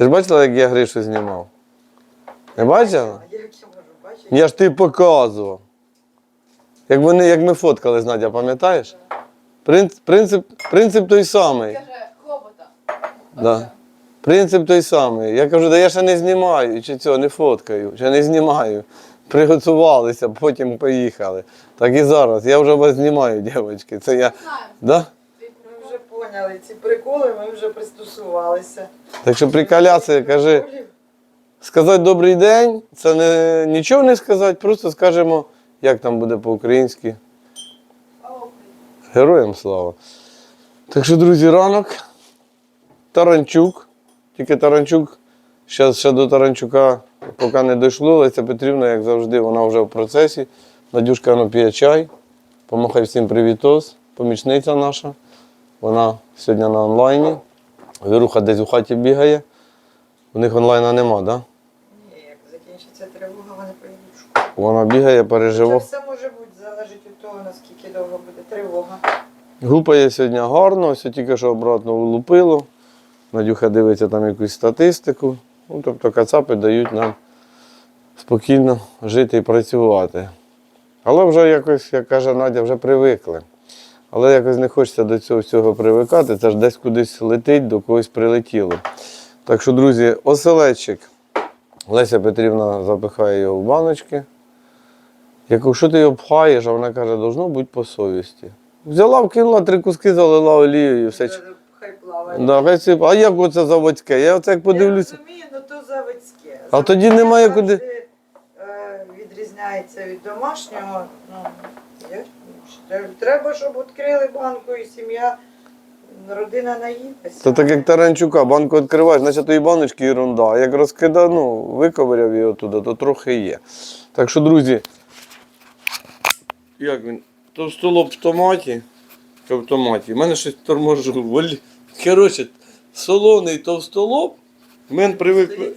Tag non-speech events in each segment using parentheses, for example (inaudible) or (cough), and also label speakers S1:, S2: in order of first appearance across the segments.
S1: Ти ж бачила, як я Гришу знімав? Не бачила?
S2: А як я можу бачити?
S1: Я ж тобі показував. Як, вони, як ми фоткали з Надя, пам'ятаєш? Принцип, принцип, принцип той самий.
S3: Каже, хобота.
S1: Да. Принцип той самий. Я кажу, да я ще не знімаю, чи цього не фоткаю, ще не знімаю. Приготувалися, потім поїхали. Так і зараз. Я вже вас знімаю, дівчатки. Це я. Да?
S2: Поняли ці приколи, ми вже пристосувалися.
S1: Так що приколяться, кажи, сказати добрий день, це не, нічого не сказати, просто скажемо, як там буде по-українськи. Героям слава. Так що, друзі, ранок. Таранчук. Тільки Таранчук. Зараз ще до Таранчука поки не дійшло. Леся Петрівна, як завжди, вона вже в процесі. Надюшка ну, п'є чай. Помахай всім привітос. Помічниця наша. Вона сьогодні на онлайні. Віруха десь у хаті бігає. У них онлайна нема, так? Да?
S2: Ні, як закінчиться тривога, вони поїдуть в школу.
S1: Вона бігає,
S2: Це
S1: переживає.
S2: все може бути, залежить від того, наскільки довго буде тривога.
S1: Гупає сьогодні гарно, ось тільки що обратно влупило. Надюха дивиться там якусь статистику. Ну, тобто кацапи дають нам спокійно жити і працювати. Але вже якось, як каже Надя, вже привикли. Але якось не хочеться до цього всього привикати. Це ж десь кудись летить, до когось прилетіло. Так що, друзі, оселедчик. Леся Петрівна запихає його в баночки. Я кажу, що ти його пхаєш, а вона каже, должно бути по совісті. Взяла, вкинула три куски, залила олією і все.
S2: Це Хай плаває.
S1: Да, хай сип- А як оце заводське? Я оце як подивлюся.
S2: Я розумію, ну то заводське.
S1: А тоді немає куди-
S2: е, Відрізняється від домашнього. Ну, треба, щоб відкрили банку і сім'я, родина наїлася.
S1: Це так як Таранчука, банку відкриваєш, значить тої баночки ерунда. А як розкида, ну, виковиряв його туди, то трохи є. Так що, друзі, як він? Товстолоб в томаті. В томаті. У мене щось торможу. Волі. Коротше, солоний товстолоб. Ми привикли.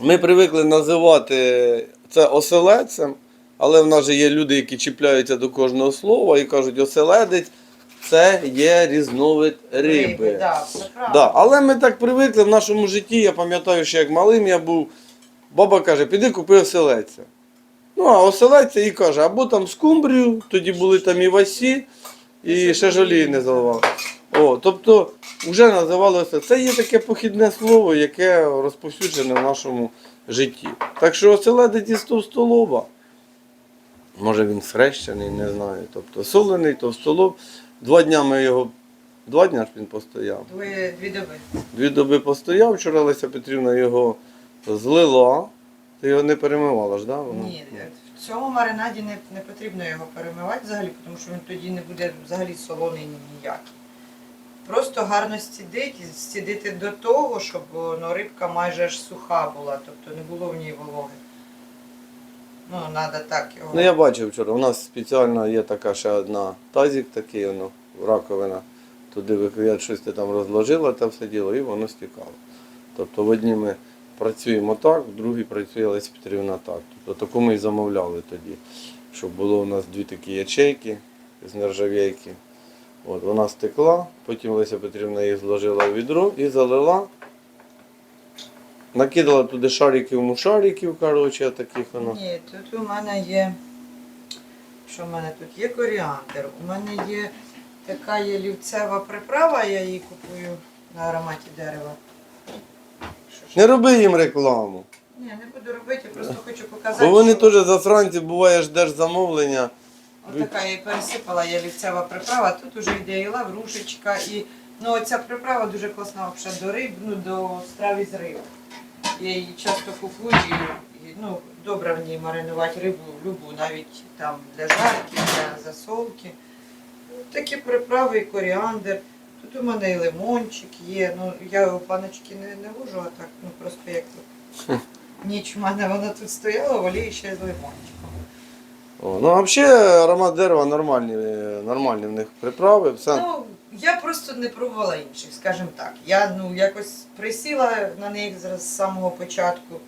S1: Ми привикли називати це оселедцем, але в нас же є люди, які чіпляються до кожного слова і кажуть, оселедець це є різновид риби.
S2: да, все.
S1: Да, але ми так привикли в нашому житті, я пам'ятаю, що як малим я був, баба каже, піди купи оселедця. Ну, а оселедця і каже, або там скумбрію, тоді були там і васі, і ще ж олії не заливали. О, тобто вже називалося. Це є таке похідне слово, яке розповсюджене в нашому житті. Так що оселедець із товстолоба. Може він схрещений, не знаю. Тобто солений товстолоб. Два дня ми його. Два дня ж він постояв.
S2: Дві, дві доби.
S1: Дві доби постояв, вчора Леся Петрівна його злила. Ти його не перемивала ж, да? воно?
S2: Ні, в цьому маринаді не, не потрібно його перемивати взагалі, тому що він тоді не буде взагалі солоний ніякий. Просто гарно стідить, і стідити до того, щоб ну, рибка майже аж суха була, тобто не було в ній вологи. Ну, треба так його.
S1: Ну я бачив вчора. У нас спеціально є така ще одна тазик такий, воно, раковина. Туди викріяти щось ти там розложила, те все діло, і воно стікало. Тобто в одній ми працюємо так, в другій працює Леся Петрівна так. Тобто таку ми і замовляли тоді. Щоб було у нас дві такі ячейки з нержавійки. От, вона стекла, потім Леся Петрівна її зложила в відро і залила. Накидала туди шариків, ну шариків, коротше, таких воно.
S2: Ні, тут у мене є. Що в мене тут? Є коріандр. У мене є така є лівцева приправа, я її купую на ароматі дерева.
S1: Не роби їм рекламу.
S2: Ні, не буду робити, просто хочу показати.
S1: Бо вони
S2: що...
S1: теж засранці, буває ж держзамовлення.
S2: Отака я і пересипала, є лівцева приправа. Тут уже йде і лаврушечка, і ну, ця приправа дуже класна взагалі до риб, ну, до страв із риб. Я її часто купую, і, ну, добре в ній маринувати рибу, любу, навіть там для жарки, для засолки. Такі приправи, і коріандр. Тут у мене і лимончик є. Ну, я у паночки не, не ложу, а так, ну просто як тут. Ніч в мене вона тут стояла, в олії ще з лимончиком.
S1: О, ну, взагалі аромат дерева нормальні, е, нормальні в них приправи. Все.
S2: Ну, я просто не пробувала інших, скажімо так. Я ну, якось присіла на них з самого початку.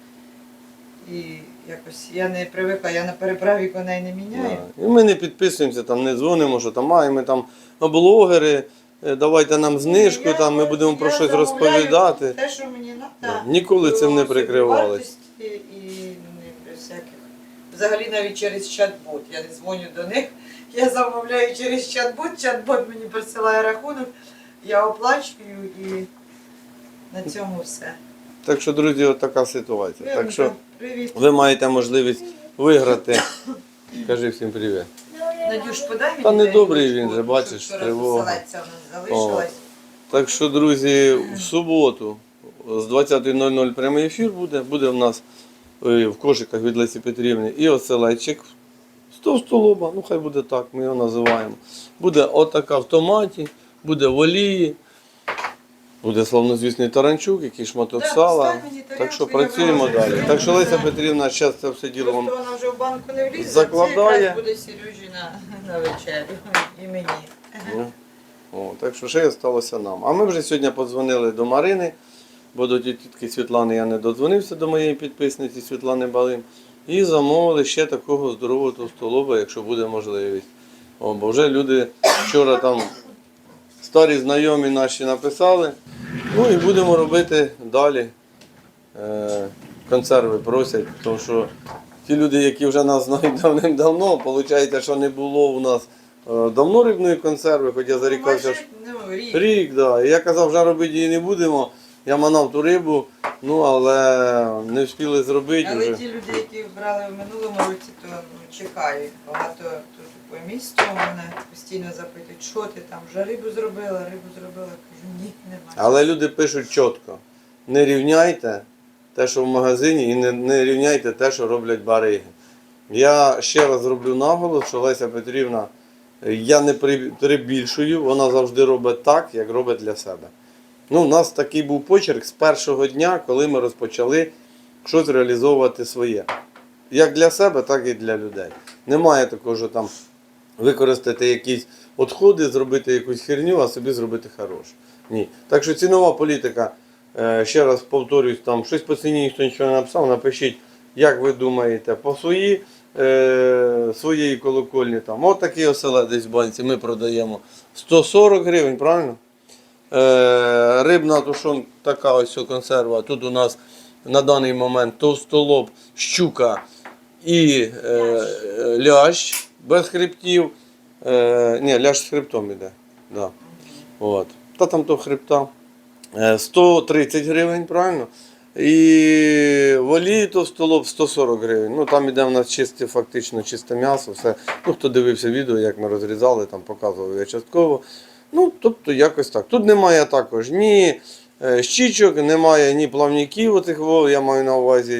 S2: І якось я не привикла, я на переправі коней не міняю.
S1: Да. І ми не підписуємося, там не дзвонимо, що там маємо. Ми там ну, блогери, е, давайте нам знижку,
S2: Я-
S1: там ми будемо про щось розповідати.
S2: Те, що мені треба.
S1: Ніколи цим не прикривались.
S2: І, і не всяких. Взагалі навіть через чат-бот. Я не дзвоню до них. Я замовляю через чат-бот, чат-бот мені присилає рахунок, я оплачую і на цьому все.
S1: Так що, друзі, от така ситуація. Так що
S2: Привіт.
S1: ви маєте можливість виграти. Кажи всім привіт.
S2: Надюш, подай мені.
S1: Та не добрий він же, бачиш, тривога. Так що, друзі, в суботу з 20.00 прямий ефір буде. Буде в нас е, в кошиках від Лесі Петрівни і оселедчик. Сто столоба, ну хай буде так, ми його називаємо. Буде отака в томаті, буде в олії, буде славнозвісний таранчук, який шматок
S2: Да,
S1: сала.
S2: достань мені тарілку,
S1: Так що
S2: я
S1: працюємо
S2: виложу.
S1: далі. Так що Леся Петрівна зараз це все діло вам
S2: Просто вона вже в банку не влізе,
S1: закладає.
S2: це якраз буде Сережі на, на вечерю і мені.
S1: Ну, О, так що ще й сталося нам. А ми вже сьогодні подзвонили до Марини, бо до тітки Світлани я не додзвонився до моєї підписниці Світлани Балим. І замовили ще такого здорового товстолоба, якщо буде можливість. О, бо вже люди вчора там старі знайомі наші написали. Ну і будемо робити далі. Е, консерви просять, тому що ті люди, які вже нас знають давним-давно, виходить, що не було у нас е, давно рибної консерви, хоч я зарікався. Що-
S2: ну, рік.
S1: Рік, да. І я казав, вже робити її не будемо. Я манав ту рибу, ну але не встигли зробити
S2: Але
S1: вже.
S2: ті люди, які брали в минулому році, то ну, чекають. Багато тут по місту мене постійно запитують, що ти там вже рибу зробила, рибу зробила. Кажу, ні, немає.
S1: Але люди пишуть чітко. Не рівняйте те, що в магазині, і не, не рівняйте те, що роблять бариги. Я ще раз зроблю наголос, що Леся Петрівна, я не при- перебільшую, вона завжди робить так, як робить для себе. Ну, у нас такий був почерк з першого дня, коли ми розпочали щось реалізовувати своє. Як для себе, так і для людей. Немає такого, що там використати якісь відходи, зробити якусь херню, а собі зробити хороше. Ні. Так що цінова політика, е, ще раз повторюсь, там щось по ціні ніхто нічого не написав, напишіть, як ви думаєте, по свої, е, своєї колокольні. Там. От такий оселедець в банці ми продаємо 140 гривень, правильно? Е, рибна тушон, така ось консерва. Тут у нас на даний момент товстолоб, щука і е, е, лящ без хребтів. Е, ні, лящ з хребтом іде. Да. От. Та там то хребта. Е, 130 гривень, правильно? І в товстолоб 140 гривень. Ну там іде в нас чисте, фактично чисте м'ясо. Все. Ну, хто дивився відео, як ми розрізали, там показував я частково. Ну, тобто якось так. Тут немає також ні е, щічок, немає ні плавників, отих, я маю на увазі.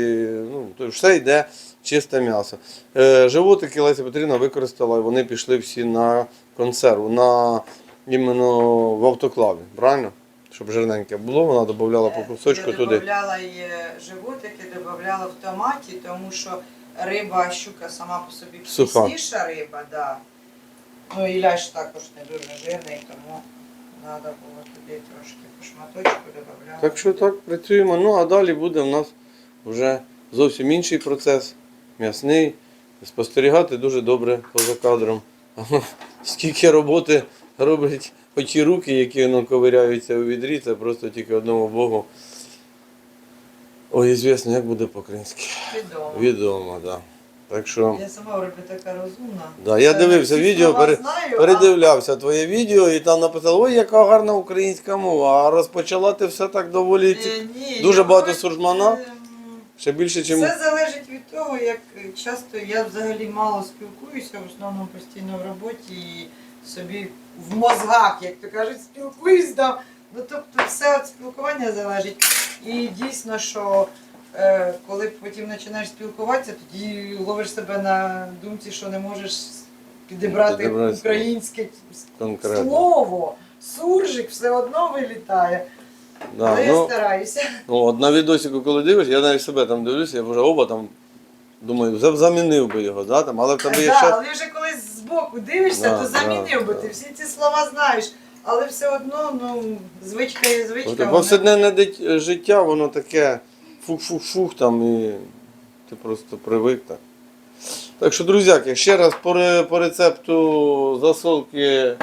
S1: Ну, то все йде чисте м'ясо. Е, животики Леся Петрівна використала, і вони пішли всі на консерву, на іменно в автоклаві, правильно? Щоб жирненьке було, вона додавала по кусочку
S2: я
S1: туди.
S2: додавала і е, животики, додавала в томаті, тому що риба, щука сама по собі вкусніша риба, да. Ну і лящ також не дуже жирний, тому треба було туди трошки по шматочку додавати.
S1: Так що так працюємо. Ну а далі буде в нас вже зовсім інший процес, м'ясний. Спостерігати дуже добре поза кадром. Скільки роботи роблять оті руки, які ну, ковиряються у відрі, це просто тільки одному Богу. Ой, звісно, як буде по-українськи.
S2: Відомо.
S1: Відомо, так. Да. Так що.
S2: Я сама вроде така розумна.
S1: Да, я дивився
S2: всі
S1: відео,
S2: слова
S1: пере-
S2: знаю, а-
S1: Передивлявся твоє відео і там написали, ой, яка гарна українська мова, а розпочала ти все так доволі ці-
S2: Е, ні,
S1: дуже
S2: я
S1: багато
S2: бачу,
S1: суржмана?
S2: ем,
S1: ще більше, ніж
S2: Все залежить від того, як часто я взагалі мало спілкуюся, в основному постійно в роботі і собі в мозгах, як то кажуть, спілкуюсь. Да. Ну тобто все від спілкування залежить. І дійсно, що коли потім починаєш спілкуватися, тоді ловиш себе на думці, що не можеш підібрати
S1: Підібрати
S2: українське
S1: конкретно.
S2: слово. Суржик все одно вилітає.
S1: Да,
S2: Але я
S1: ну,
S2: стараюся.
S1: ну, от на відосику, коли дивишся, я навіть себе там дивлюся, я вже оба там думаю, вже замінив би його, да, там, але в тебе є
S2: Да,
S1: ще.
S2: але вже коли збоку дивишся,
S1: Да,
S2: то замінив би
S1: да,
S2: ти всі ці слова знаєш. Але все одно, ну, звичка є звичка.
S1: От,
S2: вона-
S1: Повсякденне дит- життя, воно таке фух-фух-фух там і ти просто привик так. Так що, друзяки, ще раз по, по рецепту засолки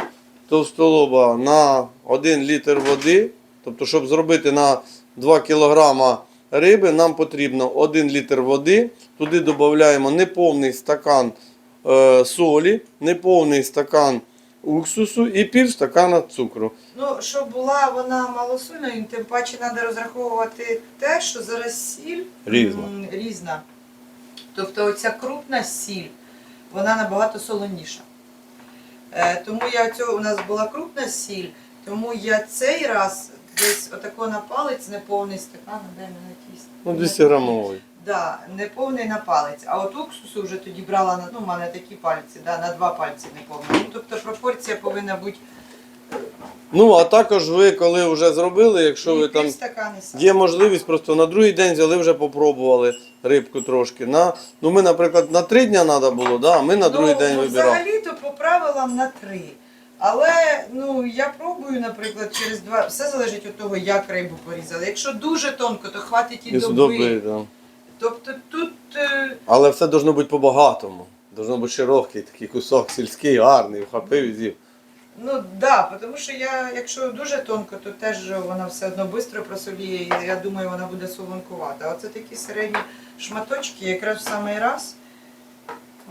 S1: товстолоба на 1 літр води. Тобто, щоб зробити на 2 кг риби, нам потрібно 1 літр води. Туди додаємо неповний стакан е, солі, неповний стакан уксусу і пів стакана цукру.
S2: Ну, щоб була вона малосольною, тим паче треба розраховувати те, що зараз сіль
S1: Різна.
S2: м, різна. Тобто оця крупна сіль, вона набагато солоніша. Е, тому я цього, у нас була крупна сіль, тому я цей раз десь отако на палець неповний стакан, де мене якийсь.
S1: Ну, 200 грамовий.
S2: Да, неповний на палець. А от уксусу вже тоді брала на, ну, у мене такі пальці, да, на два пальці неповний. Ну, тобто пропорція повинна бути
S1: Ну, а також ви, коли вже зробили, якщо ви там. Є можливість просто на другий день взяли, вже попробували рибку трошки. На, ну ми, наприклад, на три дні треба було, да? а ми на другий
S2: ну,
S1: день
S2: ну,
S1: вибирали.
S2: Взагалі-то по правилам на три. Але ну я пробую, наприклад, через два. Все залежить від того, як рибу порізали. Якщо дуже тонко, то хватить і,
S1: І
S2: доби.
S1: доби, да.
S2: Тобто тут е,
S1: Але все должно бути по-багатому. Должно бути широкий такий кусок сільський, гарний, вхопив і з'їв.
S2: ну да, тому що я, якщо дуже тонко, то теж вона все одно швидко просоліє, і я думаю, вона буде солонкувата. А Оце такі середні шматочки, якраз в самий раз.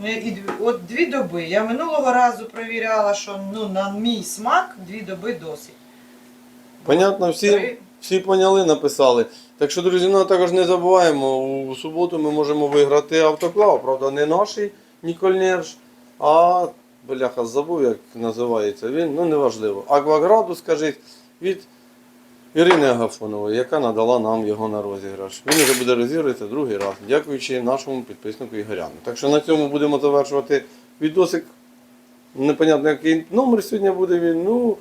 S2: Ну, І от дві доби. Я минулого разу перевіряла, що ну, на мій смак дві доби досить.
S1: Понятно, всі, всі поняли, написали. Так що, друзі, ну також не забуваємо, у суботу ми можемо виграти автоклав, правда, не наш Нікольнерж, а бляха, забув, як називається він, ну неважливо. Акваграду, скажіть, від Ірини Агафонової, яка надала нам його на розіграш. Він вже буде розігратися другий раз, дякуючи нашому підписнику Ігоряну. Так що на цьому будемо завершувати відосик. Непонятно, який номер сьогодні буде він. Ну,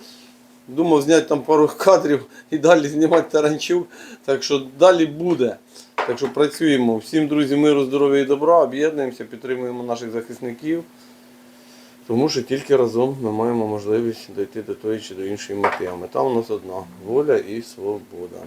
S1: думав зняти там пару (laughs) кадрів і далі знімати таранчук. Так що далі буде. Так що працюємо. Всім друзі, миру, здоров'я і добра, об'єднуємося, підтримуємо наших захисників. Тому що тільки разом ми маємо можливість дойти до тої чи до іншої мети. А мета у нас одна воля і свобода.